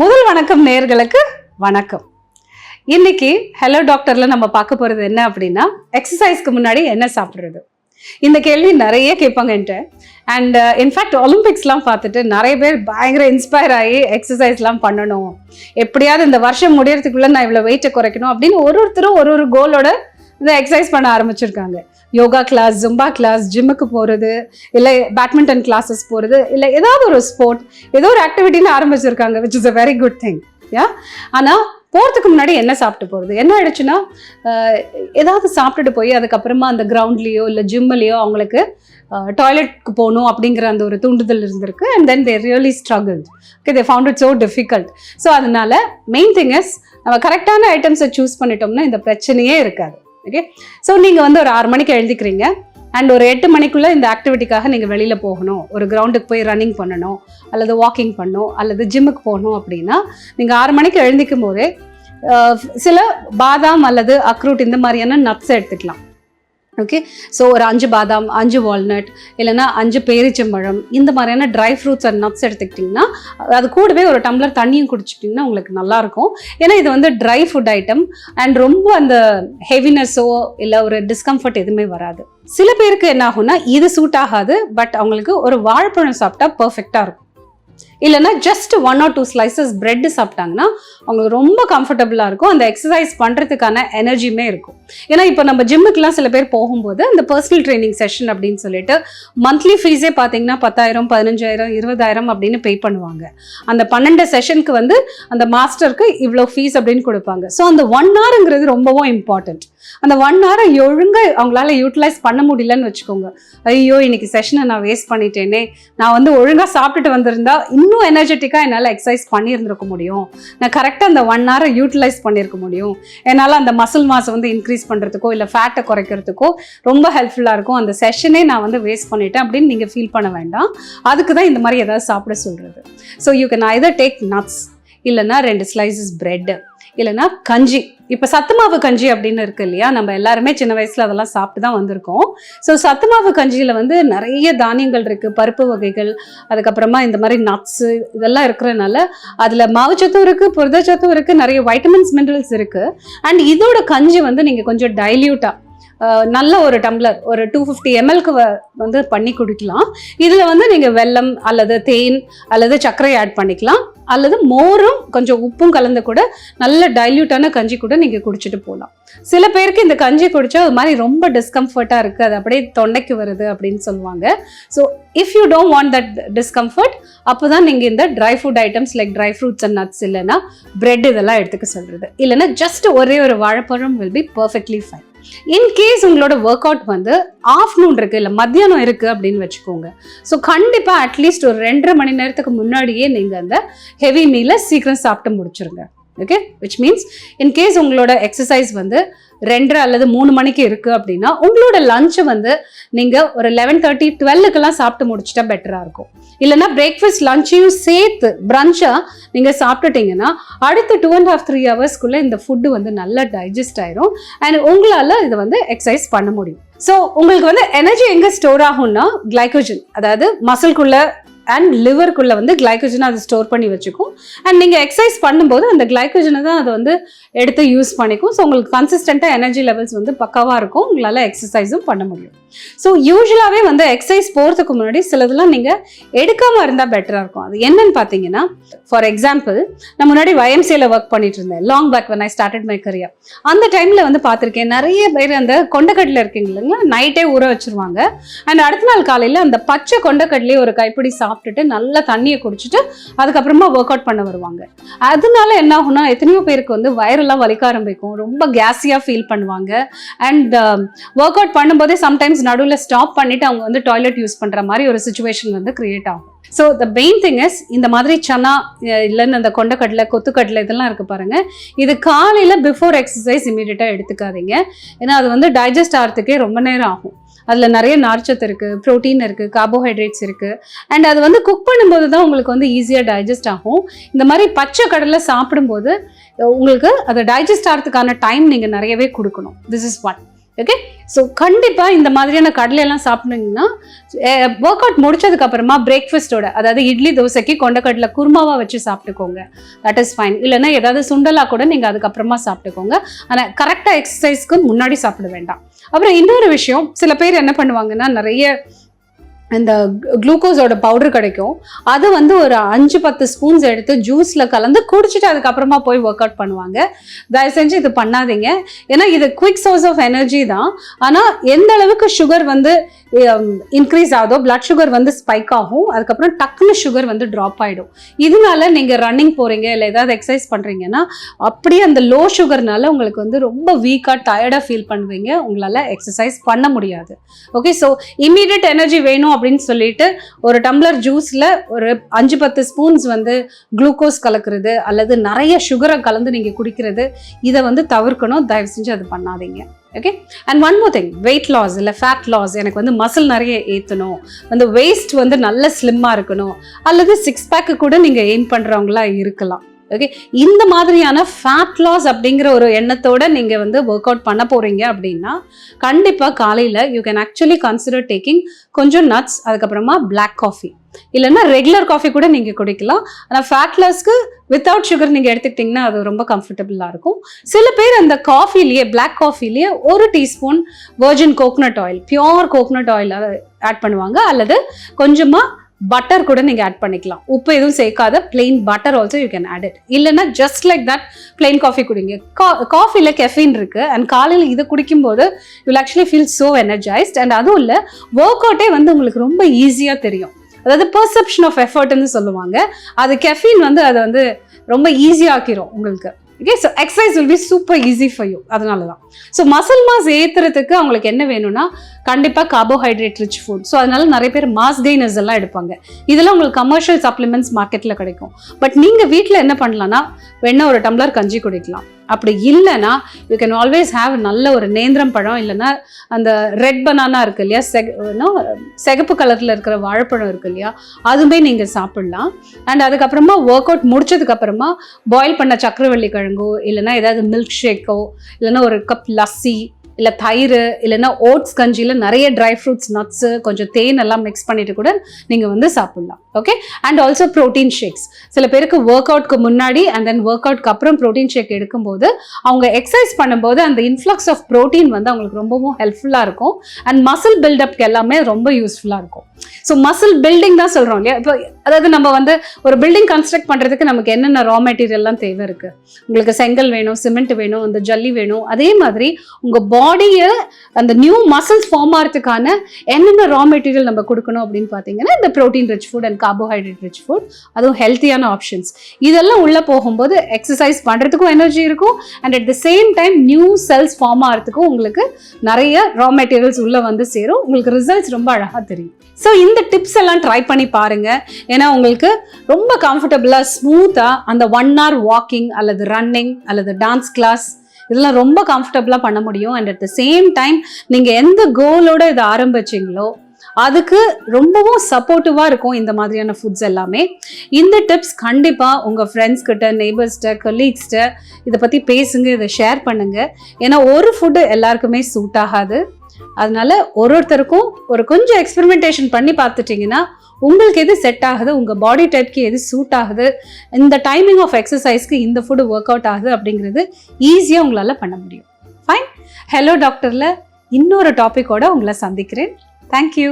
முதல் வணக்கம் நேர்களுக்கு வணக்கம். இன்னைக்கு ஹலோ டாக்டர்ல நம்ம பார்க்க போறது என்ன அப்படின்னா எக்ஸசைஸ்க்கு முன்னாடி என்ன சாப்பிட்றது? இந்த கேள்வி நிறைய கேட்பாங்க என்கிட்ட. அண்ட் இன்ஃபேக்ட் ஒலிம்பிக்ஸ்லாம் பார்த்துட்டு நிறைய பேர் பயங்கர இன்ஸ்பயர் ஆகி எக்ஸசைஸ்லாம் பண்ணணும். எப்படியாவது இந்த வருஷம் முடியறதுக்குள்ள நான் இவ்வளோ வெயிட்டை குறைக்கணும் அப்படின்னு ஒரு ஒருத்தரும் ஒரு ஒரு கோலோட இந்த எக்ஸசைஸ் பண்ண ஆரம்பிச்சிருக்காங்க. யோகா கிளாஸ் ஜும்பா கிளாஸ் ஜிம்முக்கு போகிறது இல்லை பேட்மிண்டன் கிளாஸஸ் போகிறது இல்லை ஏதாவது ஒரு ஸ்போர்ட் ஏதோ ஒரு ஆக்டிவிட்டின்னு ஆரம்பிச்சிருக்காங்க which is a very good thing yeah ஆனால் போகிறதுக்கு முன்னாடி என்ன சாப்பிட்டு போகிறது என்ன ஆயிடுச்சுன்னா ஏதாவது சாப்பிட்டுட்டு போய் அதுக்கப்புறமா அந்த கிரவுண்ட்லேயோ இல்லை ஜிம்முலேயோ அவங்களுக்கு டாய்லெட்க்கு போகணும் அப்படிங்கிற அந்த ஒரு தூண்டுதல் இருந்திருக்கு and then they really struggle okay they found it so difficult so அதனால மெயின் திங் இஸ் நம்ம கரெக்டான ஐட்டம்ஸை சூஸ் பண்ணிட்டோம்னா இந்த பிரச்சனையே இருக்காது. ஓகே ஸோ நீங்கள் வந்து ஒரு ஆறு மணிக்கு எழுதிக்கிறீங்க. அண்ட் ஒரு எட்டு மணிக்குள்ளே இந்த ஆக்டிவிட்டிக்காக நீங்கள் வெளியில் போகணும். ஒரு கிரவுண்டுக்கு போய் ரன்னிங் பண்ணணும் அல்லது வாக்கிங் பண்ணணும் அல்லது ஜிம்முக்கு போகணும் அப்படின்னா நீங்கள் ஆறு மணிக்கு எழுந்திக்கும் போதே சில பாதாம் அல்லது அக்ரூட் இந்த மாதிரியான நட்ஸ் எடுத்துக்கலாம். ஓகே ஸோ ஒரு அஞ்சு பாதாம் அஞ்சு வால்நட் இல்லைன்னா அஞ்சு பேரிச்சம்பழம் இந்த மாதிரியான ட்ரை ஃப்ரூட்ஸ் அண்ட் நட்ஸ் எடுத்துக்கிட்டிங்கன்னா அது கூடவே ஒரு டம்ளர் தண்ணியும் குடிச்சிட்டிங்கன்னா உங்களுக்கு நல்லாயிருக்கும். ஏன்னா இது வந்து ட்ரை ஃபுட் ஐட்டம் அண்ட் ரொம்ப அந்த ஹெவினஸோ இல்லை ஒரு டிஸ்கம்ஃபர்ட் எதுவுமே வராது. சில பேருக்கு என்ன ஆகும்னா இது சூட் ஆகாது பட் அவங்களுக்கு ஒரு வாழைப்பழம் சாப்பிட்டா பர்ஃபெக்டாக இருக்கும். இல்லைன்னா just one or two slices bread சாப்பிட்டாங்கன்னா அவங்களுக்கு ரொம்ப கம்ஃபர்டபுளாக இருக்கும். அந்த எக்ஸசைஸ் பண்ணுறதுக்கான எனர்ஜியுமே இருக்கும். ஏன்னா இப்போ நம்ம ஜிம்முக்குலாம் சில பேர் போகும்போது அந்த பர்சனல் ட்ரைனிங் செஷன் அப்படின்னு சொல்லிட்டு மந்த்லி ஃபீஸே பார்த்தீங்கன்னா பத்தாயிரம் பதினஞ்சாயிரம் இருபதாயிரம் அப்படின்னு பே பண்ணுவாங்க. அந்த பன்னெண்டு செஷனுக்கு வந்து அந்த மாஸ்டருக்கு இவ்வளோ ஃபீஸ் அப்படின்னு கொடுப்பாங்க. ஸோ அந்த ஒன் ஹவருங்கிறது ரொம்பவும் இம்பார்ட்டண்ட் அந்த ஒன் ஹவரை ஒழுங்காக அவங்களால யூட்டிலைஸ் பண்ண முடியலன்னு வச்சுக்கோங்க. ஐயோ இன்னைக்கு செஷனை நான் வேஸ்ட் பண்ணிட்டேனே. நான் வந்து ஒழுங்காக சாப்பிட்டுட்டு வந்திருந்தா இன்னும் எனர்ஜெட்டிக்காக என்னால் எக்ஸசைஸ் பண்ணியிருந்திருக்க முடியும். நான் கரெக்டாக அந்த ஒன் ஹவரை யூட்டிலைஸ் பண்ணியிருக்க முடியும். என்னால் அந்த மசில் மாஸை வந்து இன்க்ரீஸ் பண்ணுறதுக்கோ இல்லை ஃபேட்டை குறைக்கிறதுக்கோ ரொம்ப ஹெல்ப்ஃபுல்லாக இருக்கும். அந்த செஷனே நான் வந்து வேஸ்ட் பண்ணிட்டேன் அப்படின்னு நீங்கள் ஃபீல் பண்ண வேண்டாம். அதுக்கு தான் இந்த மாதிரி ஏதாவது சாப்பிட சொல்கிறது so you can either take nuts இல்லைன்னா ரெண்டு ஸ்லைசஸ் பிரெட் இல்லைன்னா கஞ்சி. இப்போ சத்துமாவு கஞ்சி அப்படின்னு இருக்கு இல்லையா? நம்ம எல்லாருமே சின்ன வயசில் அதெல்லாம் சாப்பிட்டு தான் வந்திருக்கோம். ஸோ சத்துமாவு கஞ்சியில் வந்து நிறைய தானியங்கள் இருக்குது பருப்பு வகைகள் அதுக்கப்புறமா இந்த மாதிரி நட்ஸு இதெல்லாம் இருக்கிறனால அதில் மாவுச்சத்தும் இருக்குது புரதச்சத்தும் இருக்குது நிறைய வைட்டமின்ஸ் மினரல்ஸ் இருக்குது அண்ட் இதோட கஞ்சி வந்து நீங்கள் கொஞ்சம் டைல்யூட்டாக நல்ல ஒரு டம்ளர் ஒரு டூ ஃபிஃப்டி எம்எல்க்கு வந்து பண்ணி குடிக்கலாம். இதில் வந்து நீங்கள் வெல்லம் அல்லது தேன் அல்லது சர்க்கரை ஆட் பண்ணிக்கலாம். அல்லது மோரும் கொஞ்சம் உப்பும் கலந்து கூட நல்ல டைல்யூட்டான கஞ்சி கூட நீங்கள் குடிச்சிட்டு போகலாம் சில பேருக்கு இந்த கஞ்சி குடித்தா அது மாதிரி ரொம்ப டிஸ்கம்ஃபர்ட்டாக இருக்குது அது அப்படியே தொண்டைக்கு வருது அப்படின்னு சொல்லுவாங்க. So if you don't want that discomfort அப்போ தான் நீங்கள் இந்த dry food items like dry fruits and nuts இல்லைன்னா பிரெட் இதெல்லாம் எடுத்துக்க சொல்கிறது இல்லைன்னா ஜஸ்ட் ஒரே ஒரு வாழைப்பழம் will be perfectly fine in case உங்களோட ஒர்க் அவுட் வந்து ஆஃப்டர்நூன் இருக்கு இல்லை மத்தியானம் இருக்கு அப்படின்னு வச்சுக்கோங்க. ஸோ கண்டிப்பாக அட்லீஸ்ட் ஒரு ரெண்டரை மணி நேரத்துக்கு முன்னாடியே நீங்கள் அந்த ஹெவி மீலை சீக்கிரம் சாப்பிட்டு முடிச்சிருங்க. Okay which means in case உங்களோட எக்ஸசைஸ் வந்து ரெண்டரை அல்லது மூணு மணிக்கு இருக்குது அப்படின்னா உங்களோட லஞ்சை வந்து நீங்கள் ஒரு லெவன் தேர்ட்டி டுவெல்லுக்கெல்லாம் சாப்பிட்டு முடிச்சிட்டா பெட்டராக இருக்கும். இல்லைன்னா பிரேக்ஃபாஸ்ட் லஞ்சையும் சேர்த்து பிரஞ்சாக நீங்கள் சாப்பிட்டுட்டீங்கன்னா அடுத்த டூ அண்ட் ஹாஃப் த்ரீ ஹவர்ஸ்க்குள்ளே இந்த ஃபுட்டு வந்து நல்லா டைஜஸ்ட் ஆயிரும் அண்ட் உங்களால் இதை வந்து எக்ஸசைஸ் பண்ண முடியும். ஸோ உங்களுக்கு வந்து எனர்ஜி எங்கே ஸ்டோர் ஆகும்னா கிளைக்கோஜன் அதாவது மசில்குள்ளே அண்ட் லிவருக்குள்ளே வந்து கிளைக்கோஜனை அது ஸ்டோர் பண்ணி வச்சுக்கும். அண்ட் நீங்கள் எக்ஸசைஸ் பண்ணும்போது அந்த கிளைக்கோஜனை தான் அதை வந்து எடுத்து யூஸ் பண்ணிக்கும். ஸோ உங்களுக்கு கன்சிஸ்டண்ட்டாக எனர்ஜி லெவல்ஸ் வந்து பக்காவாக இருக்கும். உங்களால் எக்ஸசைஸும் பண்ண முடியும். ஸோ யூஸ்வலாகவே வந்து எக்ஸசைஸ் போகிறதுக்கு முன்னாடி சிலதெல்லாம் நீங்கள் எடுக்காமல் இருந்தால் பெட்டராக இருக்கும். அது என்னன்னு பார்த்தீங்கன்னா ஃபார் எக்ஸாம்பிள் நான் முன்னாடி வயம்சியில் ஒர்க் பண்ணிட்டு இருந்தேன். Long back when I started my career அந்த டைமில் வந்து பார்த்துருக்கேன் நிறைய பேர் அந்த கொண்டக்கடலை இருக்கீங்க இல்லைங்களா? நைட்டே ஊற வச்சிருவாங்க. அண்ட் அடுத்த நாள் காலையில் அந்த பச்சை கொண்டக்கடலையே ஒரு கைப்பிடி சாப்பிட்டுட்டு நல்லா தண்ணியை குடிச்சிட்டு அதுக்கப்புறமா ஒர்க் அவுட் பண்ண வருவாங்க. அதனால என்ன ஆகும்னா எத்தனையோ பேருக்கு வந்து வயிறெல்லாம் வலிக்க ஆரம்பிக்கும். ரொம்ப கேஸியாக ஃபீல் பண்ணுவாங்க. அண்ட் ஒர்க் அவுட் பண்ணும்போதே சம்டைம்ஸ் நடுவில் ஸ்டாப் பண்ணிவிட்டு அவங்க வந்து டாய்லெட் யூஸ் பண்ணுற மாதிரி ஒரு சுச்சுவேஷன் வந்து கிரியேட் ஆகும். So the main thing is இந்த மாதிரி சனா இல்லைன்னு அந்த கொண்டக்கடலை கொத்துக்கடலை இதெல்லாம் இருக்குது பாருங்கள் இது காலையில் பிஃபோர் எக்ஸசைஸ் இமீடியட்டாக எடுத்துக்காதீங்க. ஏன்னா அது வந்து டைஜஸ்ட் ஆகிறதுக்கே ரொம்ப நேரம் ஆகும். அதில் நிறைய நார்ச்சத்து இருக்குது ப்ரோட்டீன் இருக்குது கார்போஹைட்ரேட்ஸ் இருக்குது அண்ட் அது வந்து குக் பண்ணும்போது தான் உங்களுக்கு வந்து ஈஸியாக டைஜஸ்ட் ஆகும். இந்த மாதிரி பச்சை கடலை சாப்பிடும்போது உங்களுக்கு அதை டைஜஸ்ட் ஆகிறதுக்கான டைம் நீங்கள் நிறையவே கொடுக்கணும். This is one okay so கண்டிப்பாக இந்த மாதிரியான கடலையெல்லாம் சாப்பிட்டீங்கன்னா ஒர்க் அவுட் முடிச்சதுக்கப்புறமா பிரேக்ஃபாஸ்ட்டோட அதாவது இட்லி தோசைக்கு கொண்டக்கடலை குருமாவாக வச்சு சாப்பிட்டுக்கோங்க. தட் இஸ் ஃபைன் இல்லைன்னா ஏதாவது சுண்டலா கூட நீங்கள் அதுக்கப்புறமா சாப்பிட்டுக்கோங்க. ஆனால் கரெக்டாக எக்ஸசைஸ்க்கு முன்னாடி சாப்பிட வேண்டாம். அப்புறம் இன்னொரு விஷயம் சில பேர் என்ன பண்ணுவாங்கன்னா நிறைய இந்த குளுக்கோஸோட பவுடர் கிடைக்கும். அது வந்து ஒரு அஞ்சு பத்து ஸ்பூன்ஸ் எடுத்து ஜூஸில் கலந்து குடிச்சிட்டு அதுக்கப்புறமா போய் ஒர்க் அவுட் பண்ணுவாங்க. தயவு செஞ்சு இது பண்ணாதீங்க. ஏன்னா இது குவிக் சோர்ஸ் ஆஃப் எனர்ஜி தான். ஆனால் எந்த அளவுக்கு சுகர் வந்து இன்க்ரீஸ் ஆகுதோ பிளட் சுகர் வந்து ஸ்பைக் ஆகும். அதுக்கப்புறம் டக்குன்னு சுகர் வந்து ட்ராப் ஆகிடும் இதனால நீங்கள் ரன்னிங் போகிறீங்க இல்லை ஏதாவது எக்ஸசைஸ் பண்ணுறீங்கன்னா அப்படியே அந்த லோ சுகர்னால உங்களுக்கு வந்து ரொம்ப வீக்காக டயர்டாக ஃபீல் பண்ணுவீங்க. உங்களால் எக்ஸசைஸ் பண்ண முடியாது. ஓகே ஸோ இம்மீடியட் எனர்ஜி வேணும் அப்படின்னு சொல்லிட்டு ஒரு டம்ளர் ஜூஸில் ஒரு அஞ்சு பத்து ஸ்பூன்ஸ் வந்து குளுக்கோஸ் கலக்கிறது அல்லது நிறைய சுகரை கலந்து நீங்கள் குடிக்கிறது இதை வந்து தவிர்க்கணும். தயவு செஞ்சு அது பண்ணாதீங்க. Okay and one more thing weight loss இல்லை ஃபேட் லாஸ் எனக்கு வந்து மசில் நிறைய ஏற்றணும் வந்து வேஸ்ட் வந்து நல்ல ஸ்லிம்மாக இருக்கணும். அல்லது சிக்ஸ் பேக்கு கூட நீங்கள் எய்ம் பண்ணுறவங்களா இருக்கலாம். ஓகே இந்த மாதிரியான ஃபேட் லாஸ் அப்படிங்கிற ஒரு எண்ணத்தோட நீங்கள் வந்து ஒர்க் அவுட் பண்ண போகிறீங்க அப்படின்னா கண்டிப்பாக காலையில் you can actually consider taking கொஞ்சம் நட்ஸ் அதுக்கப்புறமா பிளாக் காஃபி இல்லைன்னா ரெகுலர் காஃபி கூட நீங்கள் குடிக்கலாம். ஆனால் ஃபேட் லாஸ்க்கு வித்தவுட் சுகர் நீங்கள் எடுத்துக்கிட்டிங்கன்னா அது ரொம்ப கம்ஃபர்டபுளாக இருக்கும். சில பேர் அந்த காஃபிலேயே பிளாக் காஃபிலேயே ஒரு teaspoon virgin coconut oil pure coconut oil add பண்ணுவாங்க. அல்லது கொஞ்சமாக பட்டர் கூட நீங்கள் ஆட் பண்ணிக்கலாம். உப்பு எதுவும் சேர்க்காத plain butter also you can add it இல்லைன்னா just like that plain coffee குடிங்க. கா காஃபியில் கெஃபின் இருக்குது அண்ட் காலையில் இதை குடிக்கும்போது you'll actually feel so energised and அதுவும் இல்லை ஒர்க் அவுட்டே வந்து உங்களுக்கு ரொம்ப ஈஸியாக தெரியும். அதாவது பெர்செப்ஷன் ஆஃப் எஃபர்ட்னு சொல்லுவாங்க. அது கெஃபின் வந்து அதை வந்து ரொம்ப ஈஸியாக்கிரும் உங்களுக்கு. Okay so exercise will be super easy for you அதனால தான் ஸோ மசில் மாஸ் ஏற்றுறதுக்கு அவங்களுக்கு என்ன வேணும்னா கண்டிப்பாக கார்போஹைட்ரேட் ரிச் ஃபுட் ஸோ அதனால நிறைய பேர் மாஸ் கெய்னர்ஸ் எல்லாம் எடுப்பாங்க. இதெல்லாம் உங்களுக்கு கமர்ஷியல் சப்ளிமெண்ட்ஸ் மார்க்கெட்டில் கிடைக்கும். பட் நீங்கள் வீட்டில் என்ன பண்ணலாம்னா வேணா ஒரு டம்ளர் கஞ்சி குடிக்கலாம். அப்படி இல்லைன்னா யூ கேன் ஆல்வேஸ் ஹாவ் நல்ல ஒரு நேந்திரம் பழம் இல்லைன்னா அந்த ரெட் பனானா இருக்கு இல்லையா செக no, சிகப்பு கலரில் இருக்கிற வாழைப்பழம் இருக்கு இல்லையா அதுவுமே நீங்கள் சாப்பிட்லாம். அண்ட் அதுக்கப்புறமா ஒர்க் அவுட் முடிச்சதுக்கப்புறமா பாயில் பண்ண சக்கரவள்ளி கிழங்கோ இல்லைன்னா ஏதாவது மில்க் ஷேக்கோ இல்லைன்னா ஒரு கப் லஸ்ஸி இல்லை தயிர் இல்லைன்னா ஓட்ஸ் கஞ்சியில் நிறைய ட்ரை ஃப்ரூட்ஸ் நட்ஸு கொஞ்சம் தேன் எல்லாம் மிக்ஸ் பண்ணிட்டு கூட நீங்கள் வந்து சாப்பிடலாம். Okay and also protein shakes சில பேருக்கு ஒர்க் அவுட்க்கு முன்னாடி அண்ட் தென் ஒர்க் அவுட்க்கு அப்புறம் ப்ரோட்டீன் ஷேக் எடுக்கும்போது அவங்க எக்ஸசைஸ் பண்ணும்போது அந்த இன்ஃப்ளக்ஸ் ஆஃப் ப்ரோட்டீன் வந்து அவங்களுக்கு ரொம்பவும் ஹெல்ப்ஃபுல்லாக இருக்கும். அண்ட் மசில் பில்டப்க்கு எல்லாமே ரொம்ப யூஸ்ஃபுல்லாக இருக்கும். ஸோ மசில் பில்டிங் தான் சொல்கிறோம் இல்லையா? இப்போ அதாவது நம்ம வந்து ஒரு பில்டிங் கன்ஸ்ட்ரக்ட் பண்ணுறதுக்கு நமக்கு என்னென்ன ரா மெட்டீரியல்லாம் தேவை இருக்குது உங்களுக்கு செங்கல் வேணும் சிமெண்ட் வேணும் அந்த ஜல்லி வேணும். அதே மாதிரி உங்கள் பாடியை அந்த நியூ மசில்ஸ் ஃபார்ம் ஆகிறதுக்கான என்னென்ன ரா மெட்டீரியல் நம்ம கொடுக்கணும் அப்படின்னு பார்த்தீங்கன்னா இந்த protein rich food and carbohydrate rich food அதுவும் ஹெல்த்தியான ஆப்ஷன்ஸ் இதெல்லாம் உள்ளே போகும்போது எக்ஸசைஸ் பண்ணுறதுக்கும் எனர்ஜி இருக்கும். And at the same time new cells form ஆகிறதுக்கும் உங்களுக்கு நிறைய ரா மெட்டீரியல்ஸ் உள்ளே வந்து சேரும். உங்களுக்கு ரிசல்ட்ஸ் ரொம்ப அழகாக தெரியும். ஸோ இந்த டிப்ஸ் எல்லாம் ட்ரை பண்ணி பாருங்க. ஏன்னா உங்களுக்கு ரொம்ப கம்ஃபர்டபுளாக ஸ்மூத்தாக அந்த ஒன் ஹவர் வாக்கிங் அல்லது ரன்னிங் அல்லது டான்ஸ் கிளாஸ் இதெல்லாம் ரொம்ப கம்ஃபர்டபுளாக பண்ண முடியும். And at the same time நீங்கள் எந்த கோலோட இதை ஆரம்பிச்சிங்களோ அதுக்கு ரொம்பவும் சப்போர்ட்டிவாக இருக்கும் இந்த மாதிரியான ஃபுட்ஸ் எல்லாமே. இந்த டிப்ஸ் கண்டிப்பாக உங்கள் ஃப்ரெண்ட்ஸ் கிட்ட நெய்பர்ஸ்கிட்ட கொலீக்ஸ்கிட்ட இதை பற்றி பேசுங்க இதை ஷேர் பண்ணுங்கள் ஏன்னா ஒரு ஃபுட்டு எல்லாருக்குமே சூட் ஆகாது. அதனால ஒரு ஒருத்தருக்கும் ஒரு கொஞ்சம் எக்ஸ்பெரிமெண்டேஷன் பண்ணி பார்த்துட்டிங்கன்னா உங்களுக்கு எது செட் ஆகுது உங்கள் பாடி டைப்க்கு எது சூட் ஆகுது இந்த டைமிங் ஆஃப் எக்ஸசைஸ்க்கு இந்த ஃபுட்டு ஒர்க் அவுட் ஆகுது அப்படிங்கிறது ஈஸியாக உங்களால் பண்ண முடியும். ஃபைன் ஹலோ டாக்டரில் இன்னொரு டாப்பிக்கோடு உங்களை சந்திக்கிறேன். தேங்க்யூ